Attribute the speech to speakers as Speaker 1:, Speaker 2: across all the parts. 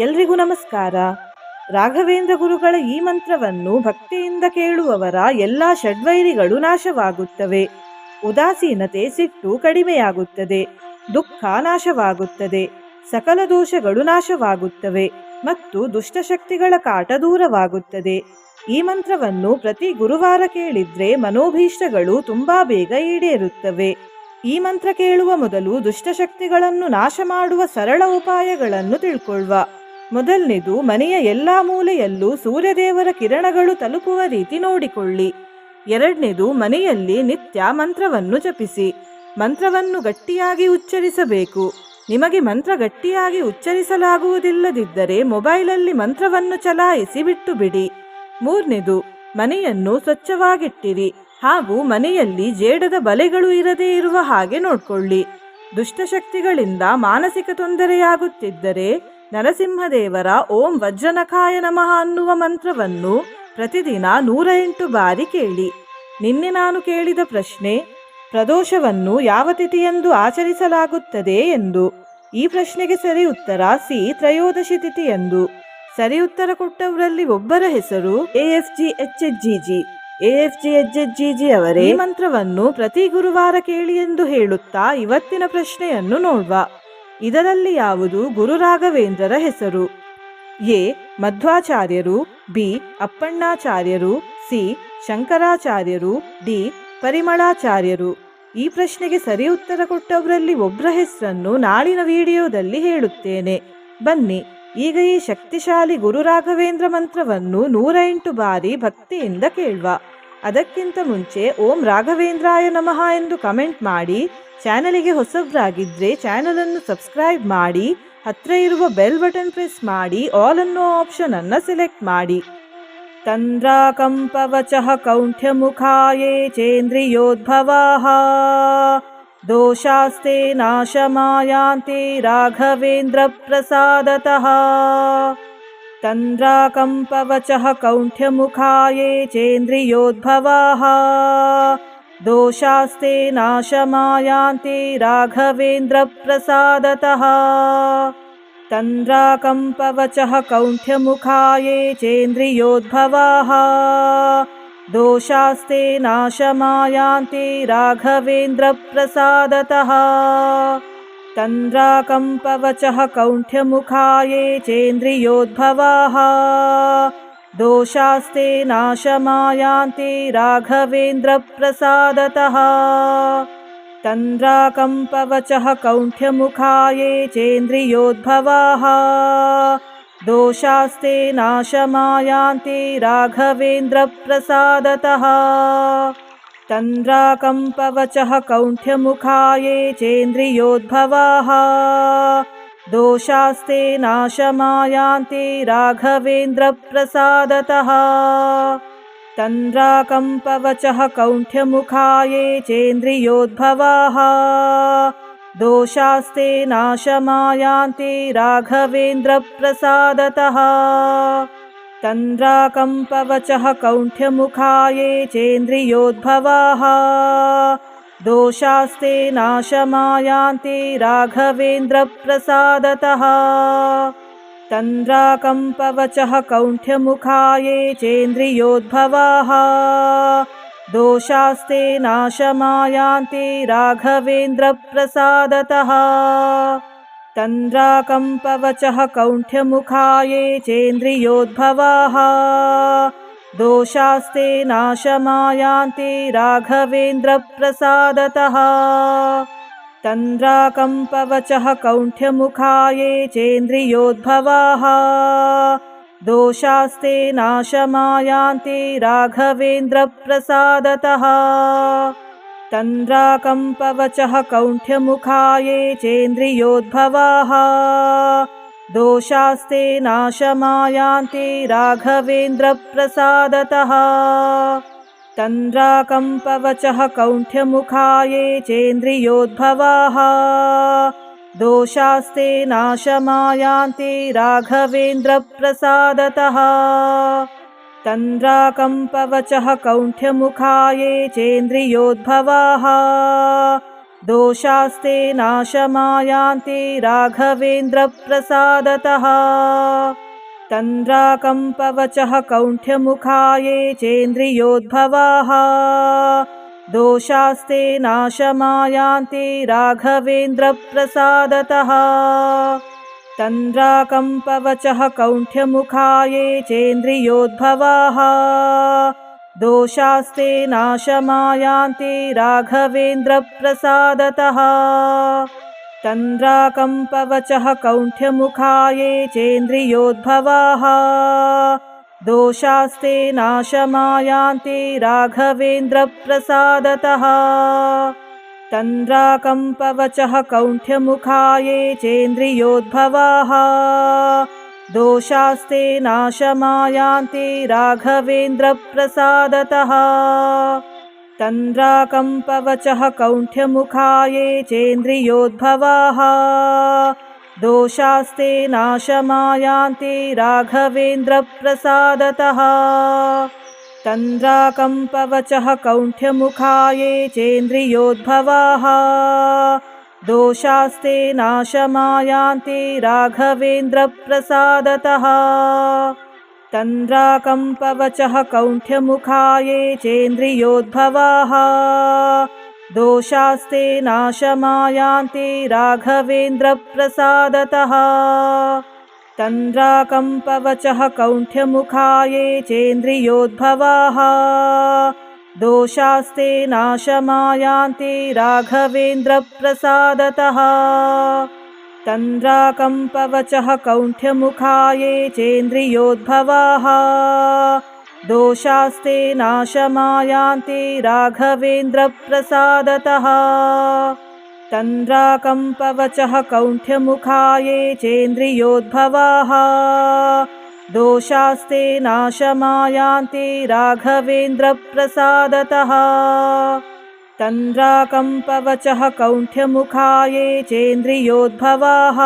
Speaker 1: ಎಲ್ರಿಗೂ ನಮಸ್ಕಾರ. ರಾಘವೇಂದ್ರ ಗುರುಗಳ ಈ ಮಂತ್ರವನ್ನು ಭಕ್ತಿಯಿಂದ ಕೇಳುವವರ ಎಲ್ಲ ಷಡ್ವೈರಿಗಳು ನಾಶವಾಗುತ್ತವೆ. ಉದಾಸೀನತೆ ಸಿಟ್ಟು ಕಡಿಮೆಯಾಗುತ್ತದೆ. ದುಃಖ ನಾಶವಾಗುತ್ತದೆ. ಸಕಲ ದೋಷಗಳು ನಾಶವಾಗುತ್ತವೆ ಮತ್ತು ದುಷ್ಟಶಕ್ತಿಗಳ ಕಾಟ ದೂರವಾಗುತ್ತದೆ. ಈ ಮಂತ್ರವನ್ನು ಪ್ರತಿ ಗುರುವಾರ ಕೇಳಿದ್ರೆ ಮನೋಭೀಷ್ಟಗಳು ತುಂಬಾ ಬೇಗ ಈಡೇರುತ್ತವೆ. ಈ ಮಂತ್ರ ಕೇಳುವ ಮೊದಲು ದುಷ್ಟಶಕ್ತಿಗಳನ್ನು ನಾಶ ಮಾಡುವ ಸರಳ ಉಪಾಯಗಳನ್ನು ತಿಳ್ಕೊಳ್ಳುವ ಮೊದಲನೇದು ಮನೆಯ ಎಲ್ಲ ಮೂಲೆಯಲ್ಲೂ ಸೂರ್ಯದೇವರ ಕಿರಣಗಳು ತಲುಪುವ ರೀತಿ ನೋಡಿಕೊಳ್ಳಿ. ಎರಡನೇದು ಮನೆಯಲ್ಲಿ ನಿತ್ಯ ಮಂತ್ರವನ್ನು ಜಪಿಸಿ. ಮಂತ್ರವನ್ನು ಗಟ್ಟಿಯಾಗಿ ಉಚ್ಚರಿಸಬೇಕು. ನಿಮಗೆ ಮಂತ್ರ ಗಟ್ಟಿಯಾಗಿ ಉಚ್ಚರಿಸಲಾಗುವುದಿಲ್ಲದಿದ್ದರೆ ಮೊಬೈಲಲ್ಲಿ ಮಂತ್ರವನ್ನು ಚಲಾಯಿಸಿ ಬಿಟ್ಟು ಬಿಡಿ ಮೂರನೇದು ಮನೆಯನ್ನು ಸ್ವಚ್ಛವಾಗಿಟ್ಟಿರಿ. ಹಾಗೂ ಮನೆಯಲ್ಲಿ ಜೇಡದ ಬಲೆಗಳು ಇರದೇ ಇರುವ ಹಾಗೆ ನೋಡ್ಕೊಳ್ಳಿ. ದುಷ್ಟಶಕ್ತಿಗಳಿಂದ ಮಾನಸಿಕ ತೊಂದರೆಯಾಗುತ್ತಿದ್ದರೆ ನರಸಿಂಹದೇವರ ಓಂ ವಜ್ರನಖಾಯ ನಮಃ ಅನ್ನುವ ಮಂತ್ರವನ್ನು ಪ್ರತಿದಿನ ನೂರ ಎಂಟು ಬಾರಿ ಕೇಳಿ. ನಿನ್ನೆ ನಾನು ಕೇಳಿದ ಪ್ರಶ್ನೆ, ಪ್ರದೋಷವನ್ನು ಯಾವ ತಿಥಿಯೆಂದು ಆಚರಿಸಲಾಗುತ್ತದೆ ಎಂದು. ಈ ಪ್ರಶ್ನೆಗೆ ಸರಿ ಉತ್ತರ ಸಿ, ತ್ರಯೋದಶಿ ತಿಥಿ ಎಂದು ಸರಿ ಉತ್ತರ ಕೊಟ್ಟವರಲ್ಲಿ ಒಬ್ಬರ ಹೆಸರು A F G H H G G. A F G H H G G ಅವರೇ ಮಂತ್ರವನ್ನು ಪ್ರತಿ ಗುರುವಾರ ಕೇಳಿ ಎಂದು ಹೇಳುತ್ತಾ ಇವತ್ತಿನ ಪ್ರಶ್ನೆಯನ್ನು ನೋಡುವ. ಇದರಲ್ಲಿ ಯಾವುದು ಗುರುರಾಘವೇಂದ್ರರ ಹೆಸರು? ಎ. ಮಧ್ವಾಚಾರ್ಯರು, ಬಿ. ಅಪ್ಪಣ್ಣಾಚಾರ್ಯರು, ಸಿ. ಶಂಕರಾಚಾರ್ಯರು, ಡಿ. ಪರಿಮಳಾಚಾರ್ಯರು. ಈ ಪ್ರಶ್ನೆಗೆ ಸರಿ ಉತ್ತರ ಕೊಟ್ಟವರಲ್ಲಿ ಒಬ್ಬರ ಹೆಸರನ್ನು ನಾಳಿನ ವಿಡಿಯೋದಲ್ಲಿ ಹೇಳುತ್ತೇನೆ. ಬನ್ನಿ, ಈಗ ಈ ಶಕ್ತಿಶಾಲಿ ಗುರುರಾಘವೇಂದ್ರ ಮಂತ್ರವನ್ನು ನೂರ ಎಂಟು ಬಾರಿ ಭಕ್ತಿಯಿಂದ ಕೇಳುವ. ಅದಕ್ಕಿಂತ ಮುಂಚೆ ಓಂ ರಾಘವೇಂದ್ರಾಯ ನಮಃ ಎಂದು ಕಮೆಂಟ್ ಮಾಡಿ ಚಾನಲಿಗೆ ಹೊಸಬ್ರಾಗಿದ್ದರೆ ಚಾನಲನ್ನು ಸಬ್ಸ್ಕ್ರೈಬ್ ಮಾಡಿ ಹತ್ರ ಇರುವ ಬೆಲ್ ಬಟನ್ ಪ್ರೆಸ್ ಮಾಡಿ ಆಲ್ ಅನ್ನೋ ಆಪ್ಷನ್ ಅನ್ನು ಸೆಲೆಕ್ಟ್ ಮಾಡಿ तन्द्राकम्पवचः कौण्ठ्यमुखाये चेन्द्रियोद्भवाः दोषास्ते नाशमायान्ते राघवेन्द्रप्रसादतः तन्द्राकम्पवचः कौण्ठ्यमुखाये चेन्द्रियोद्भवाः। दोषास्ते नाशमायान्ते राघवेन्द्रप्रसादतः। तन्द्राकम्पवचः कौण्ठ्यमुखाये चेन्द्रियोद्भवाः। दोषास्ते नाशमायान्ते राघवेन्द्रप्रसादतः तन्द्राकम्पवचः कौण्ठ्यमुखाये चेन्द्रियोद्भवाः। दोषास्ते नाशमायान्ते राघवेन्द्रप्रसादतः। तन्द्राकम्पवचः कौण्ठ्यमुखाये चेन्द्रियोद्भवाः। दोषास्ते नाशमायान्ते राघवेन्द्रप्रसादतः तन्द्राकम्पवचः कौण्ठ्यमुखाये चेन्द्रियोद्भवाः। दोषास्ते नाशमायान्ते राघवेन्द्रप्रसादतः। तन्द्राकम्पवचः कौण्ठ्यमुखाये चेन्द्रियोद्भवाः। दोषास्ते नाशमायान्ते राघवेन्द्रप्रसादतः तन्द्राकम्पवचः कौण्ठ्यमुखाये चेन्द्रियोद्भवाः। दोषास्ते नाशमायान्ते राघवेन्द्रप्रसादतः। तन्द्राकम्पवचः कौण्ठ्यमुखाये चेन्द्रियोद्भवाः। दोषास्ते नाशमायान्ते राघवेन्द्रप्रसादतः तन्द्राकम्पवचः कौण्ठ्यमुखाये चेन्द्रियोद्भवाः। दोषास्ते नाशमायान्ते राघवेन्द्रप्रसादतः। तन्द्राकम्पवचः कौण्ठ्यमुखाये चेन्द्रियोद्भवाः। दोषास्ते नाशमायान्ते राघवेन्द्रप्रसादतः तन्द्राकम्पवचः कौण्ठ्यमुखाये चेन्द्रियोद्भवाः। दोषास्ते नाशमायान्ते राघवेन्द्रप्रसादतः। तन्द्राकम्पवचः कौण्ठ्यमुखाये चेन्द्रियोद्भवाः। दोषास्ते नाशमायान्ते राघवेन्द्रप्रसादतः तन्द्राकम्पवचः कौण्ठ्यमुखाये चेन्द्रियोद्भवाः। दोषास्ते नाशमायान्ते राघवेन्द्रप्रसादतः। तन्द्राकम्पवचः कौण्ठ्यमुखाये चेन्द्रियोद्भवाः। दोषास्ते नाशमायान्ते राघवेन्द्रप्रसादतः तन्द्राकम्पवचः कौण्ठ्यमुखाये चेन्द्रियोद्भवाः। दोषास्ते नाशमायान्ते राघवेन्द्रप्रसादतः। तन्द्राकम्पवचः कौण्ठ्यमुखाये चेन्द्रियोद्भवाः। दोषास्ते नाशमायान्ते राघवेन्द्रप्रसादतः तन्द्राकम्पवचः कौण्ठ्यमुखाये चेन्द्रियोद्भवाः। दोषास्ते नाशमायान्ते राघवेन्द्रप्रसादतः। तन्द्राकम्पवचः कौण्ठ्यमुखाये चेन्द्रियोद्भवाः। दोषास्ते नाशमायान्ते राघवेन्द्रप्रसादतः तन्द्राकम्पवचः कौण्ठ्यमुखाये चेन्द्रियोद्भवाः। दोषास्ते नाशमायान्ते राघवेन्द्रप्रसादतः। तन्द्राकम्पवचः कौण्ठ्यमुखाये चेन्द्रियोद्भवाः। दोषास्ते नाशमायान्ते राघवेन्द्रप्रसादतः तन्द्राकम्पवचः कौण्ठ्यमुखाये चेन्द्रियोद्भवाः। दोषास्ते नाशमायान्ते राघवेन्द्रप्रसादतः। तन्द्राकम्पवचः कौण्ठ्यमुखाये चेन्द्रियोद्भवाः। दोषास्ते नाशमायान्ते राघवेन्द्रप्रसादतः तन्द्राकम्पवचः कौण्ठ्यमुखाये चेन्द्रियोद्भवाः। दोषास्ते नाशमायान्ते राघवेन्द्रप्रसादतः। तन्द्राकम्पवचः कौण्ठ्यमुखाये चेन्द्रियोद्भवाः।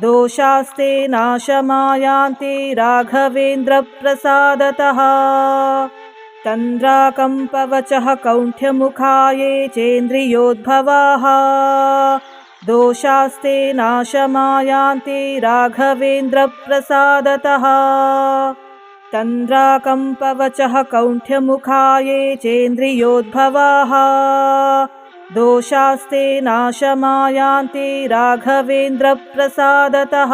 Speaker 1: दोषास्ते नाशमायान्ते राघवेन्द्रप्रसादतः तन्द्राकम्पवचः कौण्ठ्यमुखाये चेन्द्रियोद्भवाः। दोषास्ते नाशमायान्ते राघवेन्द्रप्रसादतः। तन्द्राकम्पवचः कौण्ठ्यमुखाये चेन्द्रियोद्भवाः। दोषास्ते नाशमायान्ते राघवेन्द्रप्रसादतः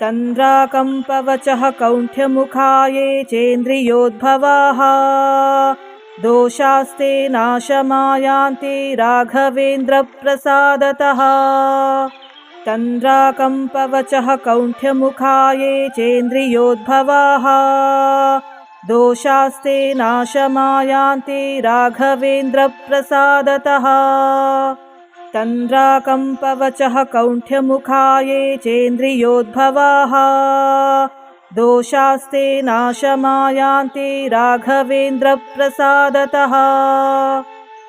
Speaker 1: तन्द्राकम्पवचः कौण्ठ्यमुखाये चेन्द्रियोद्भवाः। दोषास्ते नाशमायान्ते राघवेन्द्रप्रसादतः। तन्द्राकम्पवचः कौण्ठ्यमुखाये चेन्द्रियोद्भवाः। दोषास्ते नाशमायान्ते राघवेन्द्रप्रसादतः तन्द्राकम्पवचः कौण्ठ्यमुखाये चेन्द्रियोद्भवाः। दोषास्ते नाशमायान्ते राघवेन्द्रप्रसादतः।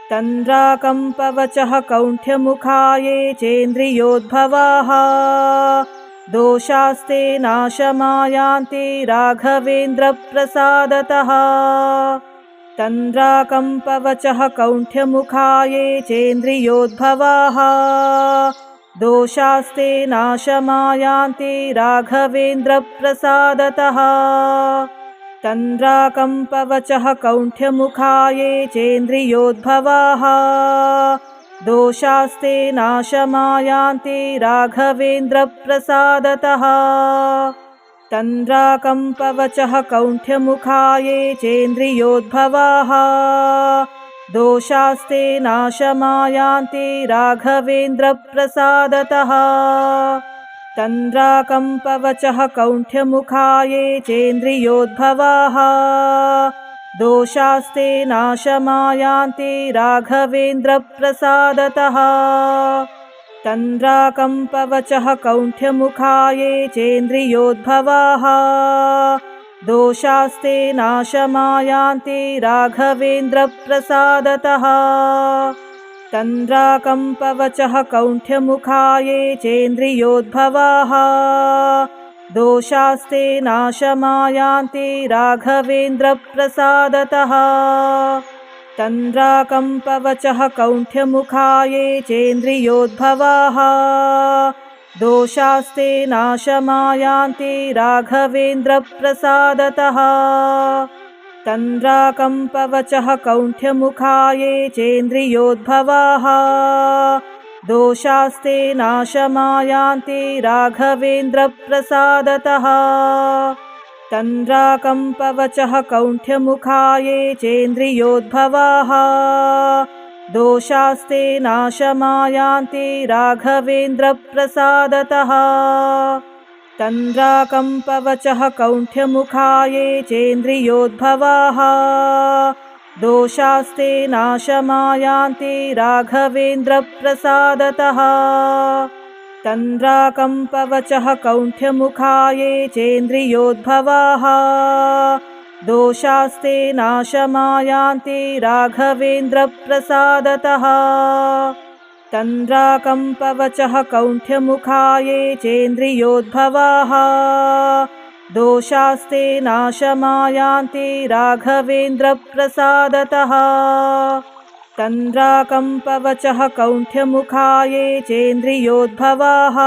Speaker 1: तन्द्राकम्पवचः कौण्ठ्यमुखाये चेन्द्रियोद्भवाः। दोषास्ते नाशमायान्ते राघवेन्द्रप्रसादतः तन्द्राकम्पवचः कौण्ठ्यमुखाये चेन्द्रियोद्भवाः। दोषास्ते नाशमायान्ते राघवेन्द्रप्रसादतः। तन्द्राकम्पवचः कौण्ठ्यमुखाये चेन्द्रियोद्भवाः। दोषास्ते नाशमायान्ते राघवेन्द्रप्रसादतः तन्द्राकम्पवचः कौण्ठ्यमुखाये चेन्द्रियोद्भवाः। दोषास्ते नाशमायान्ते राघवेन्द्रप्रसादतः। तन्द्राकम्पवचः कौण्ठ्यमुखाये चेन्द्रियोद्भवाः। दोषास्ते नाशमायान्ते राघवेन्द्रप्रसादतः तन्द्राकम्पवचः कौण्ठ्यमुखाये चेन्द्रियोद्भवाः। दोषास्ते नाशमायान्ते राघवेन्द्रप्रसादतः। तन्द्राकम्पवचः कौण्ठ्यमुखाये चेन्द्रियोद्भवाः। दोषास्ते नाशमायान्ते राघवेन्द्रप्रसादतः तन्द्राकम्पवचः कौण्ठ्यमुखाये चेन्द्रियोद्भवाः। दोषास्ते नाशमायान्ते राघवेन्द्रप्रसादतः। तन्द्राकम्पवचः कौण्ठ्यमुखाये चेन्द्रियोद्भवाः। दोषास्ते नाशमायान्ते राघवेन्द्रप्रसादतः तन्द्राकम्पवचः कौण्ठ्यमुखाये चेन्द्रियोद्भवाः। दोषास्ते नाशमायान्ते राघवेन्द्रप्रसादतः। तन्द्राकम्पवचः कौण्ठ्यमुखाये चेन्द्रियोद्भवाः। दोषास्ते नाशमायान्ते राघवेन्द्रप्रसादतः तन्द्राकम्पवचः कौण्ठ्यमुखाये चेन्द्रियोद्भवाः। दोषास्ते नाशमायान्ते राघवेन्द्रप्रसादतः। तन्द्राकम्पवचः कौण्ठ्यमुखाये चेन्द्रियोद्भवाः। दोषास्ते नाशमायान्ते राघवेन्द्रप्रसादतः तन्द्राकम्पवचः कौण्ठ्यमुखाये चेन्द्रियोद्भवाः।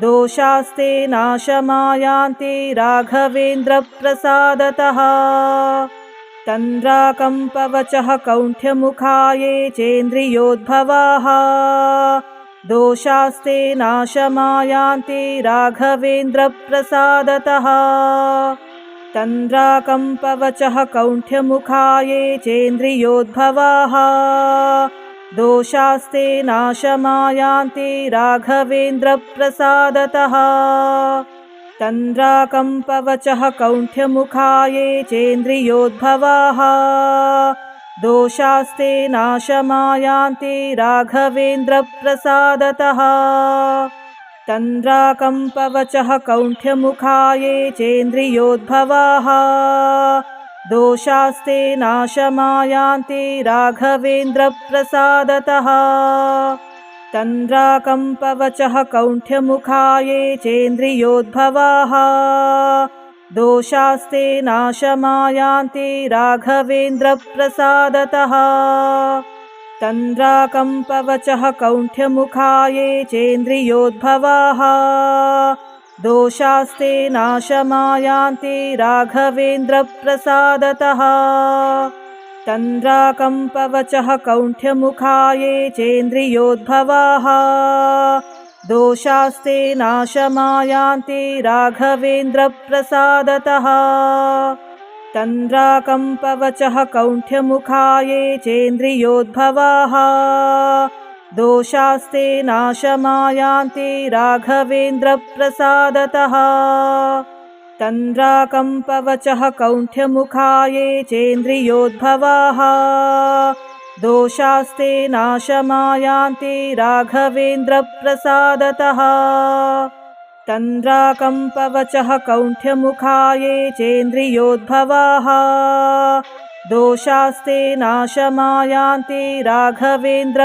Speaker 1: दोषास्ते नाशमायान्ते राघवेन्द्रप्रसादतः। तन्द्राकम्पवचः कौण्ठ्यमुखाये चेन्द्रियोद्भवाः। दोषास्ते नाशमायान्ते राघवेन्द्रप्रसादतः तन्द्राकम्पवचः कौण्ठ्यमुखाये चेन्द्रियोद्भवाः। दोषास्ते नाशमायान्ते राघवेन्द्रप्रसादतः। तन्द्राकम्पवचः कौण्ठ्यमुखाये चेन्द्रियोद्भवाः। दोषास्ते नाशमायान्ते राघवेन्द्रप्रसादतः तन्द्राकम्पवचः कौण्ठ्यमुखाये चेन्द्रियोद्भवाः। दोषास्ते नाशमायान्ते राघवेन्द्रप्रसादतः। तन्द्राकम्पवचः कौण्ठ्यमुखाये चेन्द्रियोद्भवाः। दोषास्ते नाशमायान्ते राघवेन्द्रप्रसादतः तन्द्राकम्पवचः कौण्ठ्यमुखाये चेन्द्रियोद्भवाः। दोषास्ते नाशमायान्ते राघवेन्द्रप्रसादतः। तन्द्राकम्पवचः कौण्ठ्यमुखाये चेन्द्रियोद्भवाः। दोषास्ते नाशमायान्ते राघवेन्द्रप्रसादतः तन्द्राकम्पवचः कौण्ठ्यमुखाये चेन्द्रियोद्भवाः। दोषास्ते नाशमायान्ते राघवेन्द्रप्रसादतः। तन्द्राकम्पवचः कौण्ठ्यमुखाये चेन्द्रियोद्भवाः। दोषास्ते नाशमायान्ते राघवेन्द्रप्रसादतः तन्द्राकम्पवचः कौण्ठ्यमुखाये चेन्द्रियोद्भवाः। दोषास्ते नाशमायान्ते राघवेन्द्रप्रसादतः।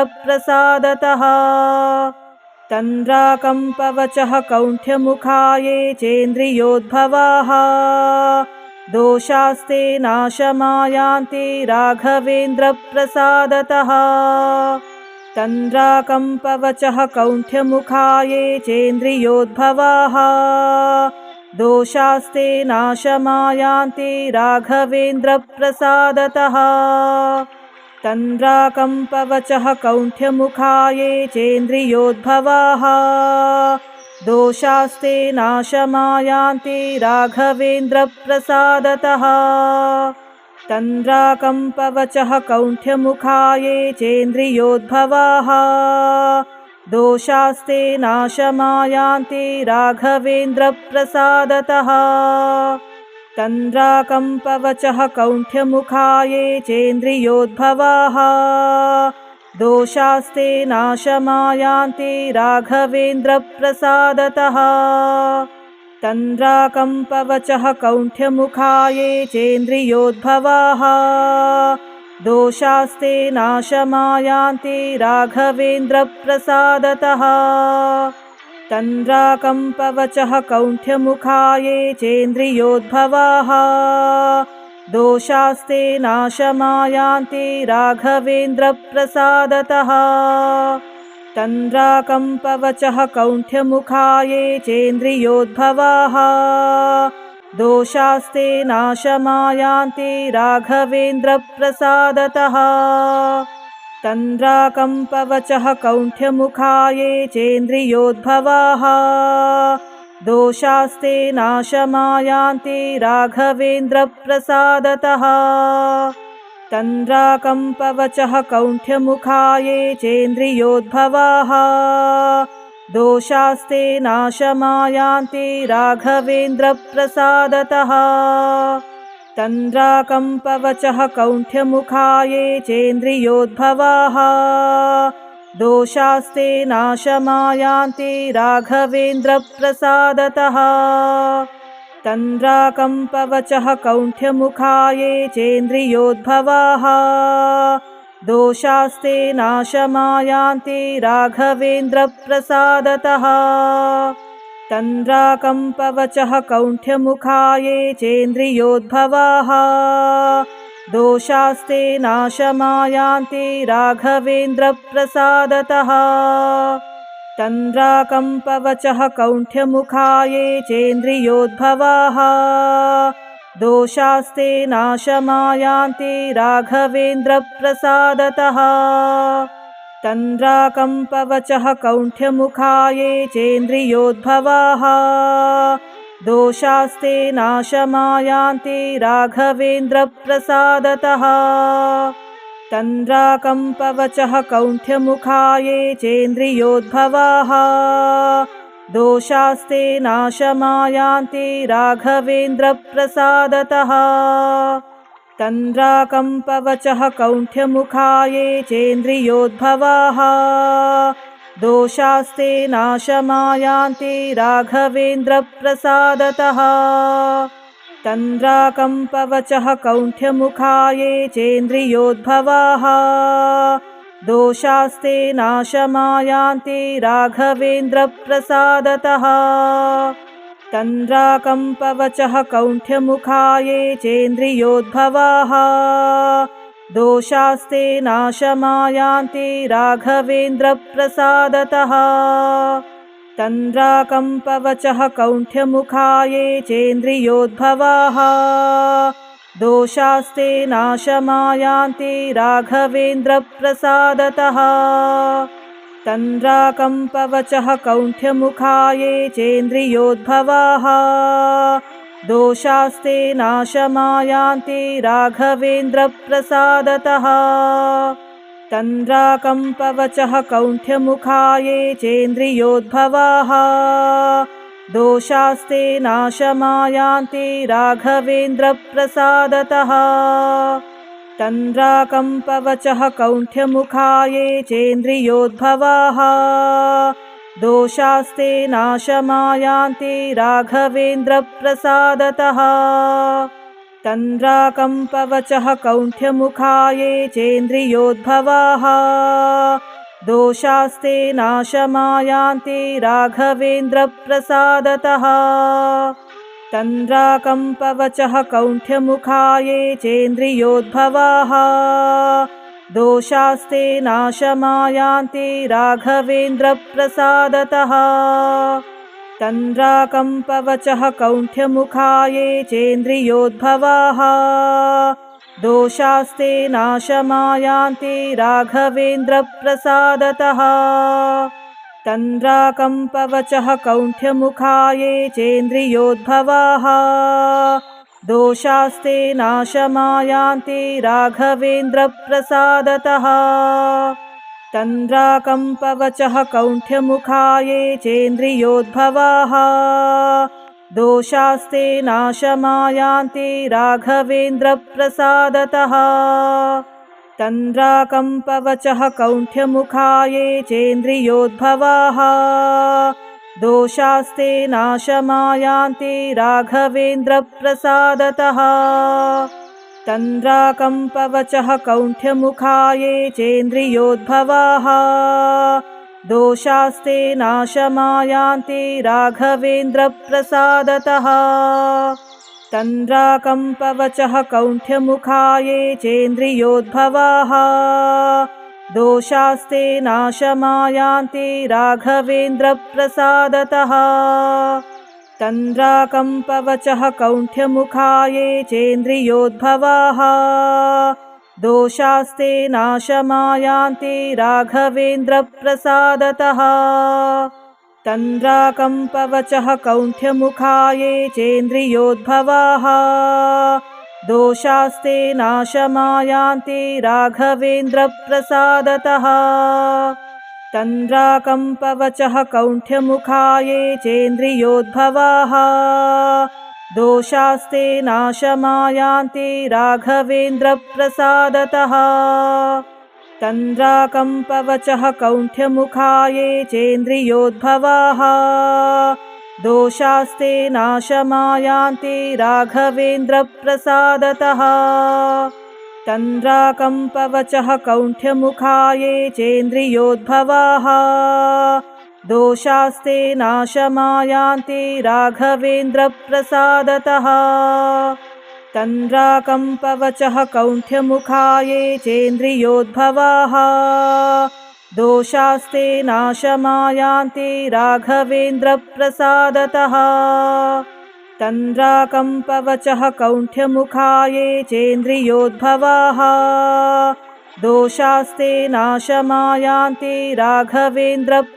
Speaker 1: तन्द्राकम्पवचः कौण्ठ्यमुखाये चेन्द्रियोद्भवाः। दोषास्ते नाशमायान्ते राघवेन्द्रप्रसादतः तन्द्राकम्पवचः कौण्ठ्यमुखाये चेन्द्रियोद्भवाः। दोषास्ते नाशमायान्ते राघवेन्द्रप्रसादतः। तन्द्राकम्पवचः कौण्ठ्यमुखाये चेन्द्रियोद्भवाः। दोषास्ते नाशमायान्ते राघवेन्द्रप्रसादतः तन्द्राकम्पवचः कौण्ठ्यमुखाये चेन्द्रियोद्भवाः। दोषास्ते नाशमायान्ते राघवेन्द्रप्रसादतः। तन्द्राकम्पवचः कौण्ठ्यमुखाये चेन्द्रियोद्भवाः। दोषास्ते नाशमायान्ते राघवेन्द्रप्रसादतः तन्द्राकम्पवचः कौण्ठ्यमुखाये चेन्द्रियोद्भवाः। दोषास्ते नाशमायान्ते राघवेन्द्रप्रसादतः। तन्द्राकम्पवचः कौण्ठ्यमुखाये चेन्द्रियोद्भवाः। दोषास्ते नाशमायान्ते राघवेन्द्रप्रसादतः तन्द्राकम्पवचः कौण्ठ्यमुखाये चेन्द्रियोद्भवाः। दोषास्ते नाशमायान्ते राघवेन्द्रप्रसादतः। तन्द्राकम्पवचः कौण्ठ्यमुखाये चेन्द्रियोद्भवाः। दोषास्ते नाशमायान्ते राघवेन्द्रप्रसादतः तन्द्राकम्पवचः कौण्ठ्यमुखाये चेन्द्रियोद्भवाः। दोषास्ते नाशमायान्ते राघवेन्द्रप्रसादतः। तन्द्राकम्पवचः कौण्ठ्यमुखाये चेन्द्रियोद्भवाः। दोषास्ते नाशमायान्ते राघवेन्द्रप्रसादतः तन्द्राकम्पवचः कौण्ठ्यमुखाये चेन्द्रियोद्भवाः। दोषास्ते नाशमायान्ते राघवेन्द्रप्रसादतः। तन्द्राकम्पवचः कौण्ठ्यमुखाये चेन्द्रियोद्भवाः। दोषास्ते नाशमायान्ते राघवेन्द्रप्रसादतः तन्द्राकम्पवचः कौण्ठ्यमुखाये चेन्द्रियोद्भवाः। दोषास्ते नाशमायान्ते राघवेन्द्रप्रसादतः। तन्द्राकम्पवचः कौण्ठ्यमुखाये चेन्द्रियोद्भवाः। दोषास्ते नाशमायान्ते राघवेन्द्रप्रसादतः तन्द्राकम्पवचः कौण्ठ्यमुखाये चेन्द्रियोद्भवाः। दोषास्ते नाशमायान्ते राघवेन्द्रप्रसादतः। तन्द्राकम्पवचः कौण्ठ्यमुखाये चेन्द्रियोद्भवाः। दोषास्ते नाशमायान्ते राघवेन्द्रप्रसादतः तन्द्राकम्पवचः कौण्ठ्यमुखाये चेन्द्रियोद्भवाः। दोषास्ते नाशमायान्ते राघवेन्द्रप्रसादतः। तन्द्राकम्पवचः कौण्ठ्यमुखाये चेन्द्रियोद्भवाः। दोषास्ते नाशमायान्ते राघवेन्द्रप्रसादतः तन्द्राकम्पवचः कौण्ठ्यमुखाये चेन्द्रियोद्भवाः। दोषास्ते नाशमायान्ते राघवेन्द्रप्रसादतः। तन्द्राकम्पवचः कौण्ठ्यमुखाये चेन्द्रियोद्भवाः। दोषास्ते नाशमायान्ते राघवेन्द्रप्रसादतः तन्द्राकम्पवचः कौण्ठ्यमुखाये चेन्द्रियोद्भवाः। दोषास्ते नाशमायान्ते राघवेन्द्रप्रसादतः। तन्द्राकम्पवचः कौण्ठ्यमुखाये चेन्द्रियोद्भवाः। दोषास्ते नाशमायान्ते राघवेन्द्रप्रसादतः तन्द्राकम्पवचः कौण्ठ्यमुखाये चेन्द्रियोद्भवाः। दोषास्ते नाशमायान्ते राघवेन्द्रप्रसादतः। तन्द्राकम्पवचः कौण्ठ्यमुखाये चेन्द्रियोद्भवाः। दोषास्ते नाशमायान्ते राघवेन्द्रप्रसादतः तन्द्राकम्पवचः कौण्ठ्यमुखाये चेन्द्रियोद्भवाः। दोषास्ते नाशमायान्ते राघवेन्द्रप्रसादतः। तन्द्राकम्पवचः कौण्ठ्यमुखाये चेन्द्रियोद्भवाः। दोषास्ते नाशमायान्ते राघवेन्द्रप्रसादतः तन्द्राकम्पवचः कौण्ठ्यमुखाये चेन्द्रियोद्भवाः। दोषास्ते नाशमायान्ते राघवेन्द्रप्रसादतः। तन्द्राकम्पवचः कौण्ठ्यमुखाये चेन्द्रियोद्भवाः। दोषास्ते नाशमायान्ते राघवेन्द्रप्रसादतः तन्द्राकम्पवचः कौण्ठ्यमुखाये चेन्द्रियोद्भवाः। दोषास्ते नाशमायान्ते राघवेन्द्रप्रसादतः। तन्द्राकम्पवचः कौण्ठ्यमुखाये चेन्द्रियोद्भवाः। दोषास्ते नाशमायान्ते राघवेन्द्रप्रसादतः तन्द्राकम्पवचः कौण्ठ्यमुखाये चेन्द्रियोद्भवाः। दोषास्ते नाशमायान्ते राघवेन्द्रप्रसादतः। तन्द्राकम्पवचः कौण्ठ्यमुखाये चेन्द्रियोद्भवाः। दोषास्ते नाशमायान्ते राघवेन्द्रप्रसादतः तन्द्राकम्पवचः कौण्ठ्यमुखाये चेन्द्रियोद्भवाः। दोषास्ते नाशमायान्ते राघवेन्द्रप्रसादतः। तन्द्राकम्पवचः कौण्ठ्यमुखाये चेन्द्रियोद्भवाः। दोषास्ते नाशमायान्ते राघवेन्द्रप्रसादतः तन्द्राकम्पवचः कौण्ठ्यमुखाये चेन्द्रियोद्भवाः। दोषास्ते नाशमायान्ते राघवेन्द्रप्रसादतः। तन्द्राकम्पवचः कौण्ठ्यमुखाये चेन्द्रियोद्भवाः। दोषास्ते नाशमायान्ते राघवेन्द्रप्रसादतः तन्द्राकम्पवचः कौण्ठ्यमुखाये चेन्द्रियोद्भवाः। दोषास्ते नाशमायान्ते राघवेन्द्रप्रसादतः।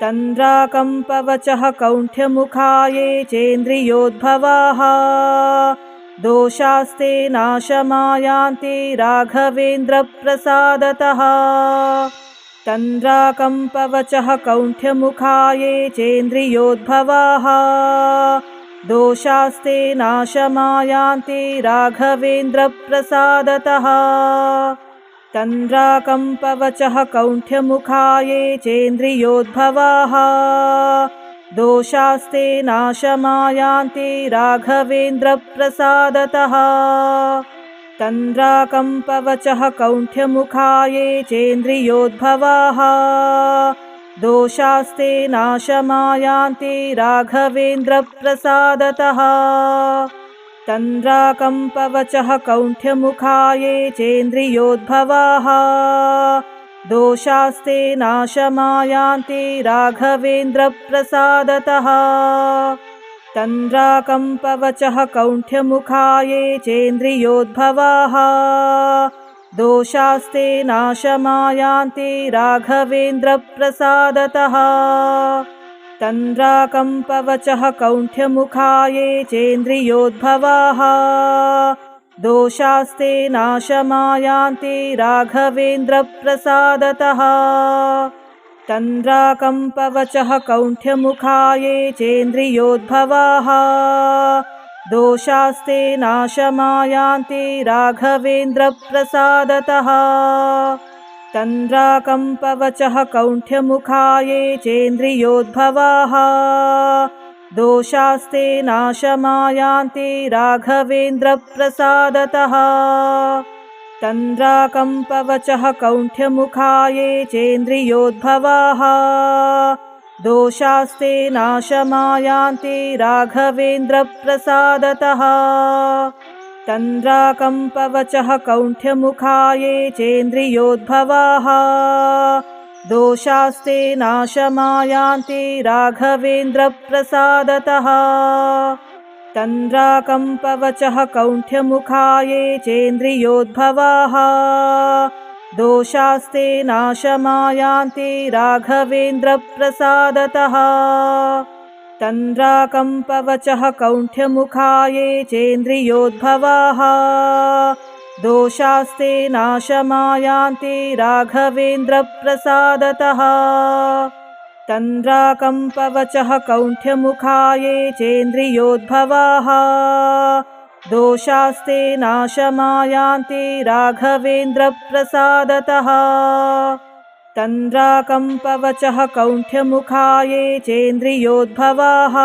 Speaker 1: तन्द्राकम्पवचः कौण्ठ्यमुखाये चेन्द्रियोद्भवाः। दोषास्ते नाशमायान्ते राघवेन्द्रप्रसादतः तन्द्राकम्पवचः कौण्ठ्यमुखाये चेन्द्रियोद्भवाः। दोषास्ते नाशमायान्ते राघवेन्द्रप्रसादतः। तन्द्राकम्पवचः कौण्ठ्यमुखाये चेन्द्रियोद्भवाः। दोषास्ते नाशमायान्ते राघवेन्द्रप्रसादतः तन्द्राकम्पवचः कौण्ठ्यमुखाये चेन्द्रियोद्भवाः। दोषास्ते नाशमायान्ते राघवेन्द्रप्रसादतः। तन्द्राकम्पवचः कौण्ठ्यमुखाये चेन्द्रियोद्भवाः। दोषास्ते नाशमायान्ते राघवेन्द्रप्रसादतः तन्द्राकम्पवचः कौण्ठ्यमुखाये चेन्द्रियोद्भवाः। दोषास्ते नाशमायान्ते राघवेन्द्रप्रसादतः। तन्द्राकम्पवचः कौण्ठ्यमुखाये चेन्द्रियोद्भवाः। दोषास्ते नाशमायान्ते राघवेन्द्रप्रसादतः तन्द्राकम्पवचः कौण्ठ्यमुखाये चेन्द्रियोद्भवाः। दोषास्ते नाशमायान्ते राघवेन्द्रप्रसादतः। तन्द्राकम्पवचः कौण्ठ्यमुखाये चेन्द्रियोद्भवाः। दोषास्ते नाशमायान्ते राघवेन्द्रप्रसादतः तन्द्राकम्पवचः कौण्ठ्यमुखाये चेन्द्रियोद्भवाः। दोषास्ते नाशमायान्ते राघवेन्द्रप्रसादतः। तन्द्राकम्पवचः कौण्ठ्यमुखाये चेन्द्रियोद्भवाः। दोषास्ते नाशमायान्ते राघवेन्द्रप्रसादतः तन्द्राकम्पवचः कौण्ठ्यमुखाये चेन्द्रियोद्भवाः। दोषास्ते नाशमायान्ते राघवेन्द्रप्रसादतः। तन्द्राकम्पवचः कौण्ठ्यमुखाये चेन्द्रियोद्भवाः। दोषास्ते नाशमायान्ते राघवेन्द्रप्रसादतः तन्द्राकम्पवचः कौण्ठ्यमुखाये चेन्द्रियोद्भवाः। दोषास्ते नाशमायान्ते राघवेन्द्रप्रसादतः। तन्द्राकम्पवचः कौण्ठ्यमुखाये चेन्द्रियोद्भवाः।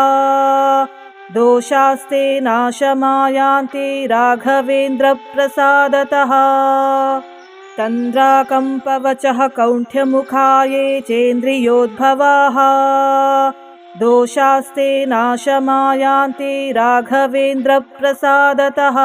Speaker 1: दोषास्ते नाशमायान्ते राघवेन्द्रप्रसादतः तन्द्राकम्पवचः कौण्ठ्यमुखाये चेन्द्रियोद्भवाः। दोषास्ते नाशमायान्ते राघवेन्द्रप्रसादतः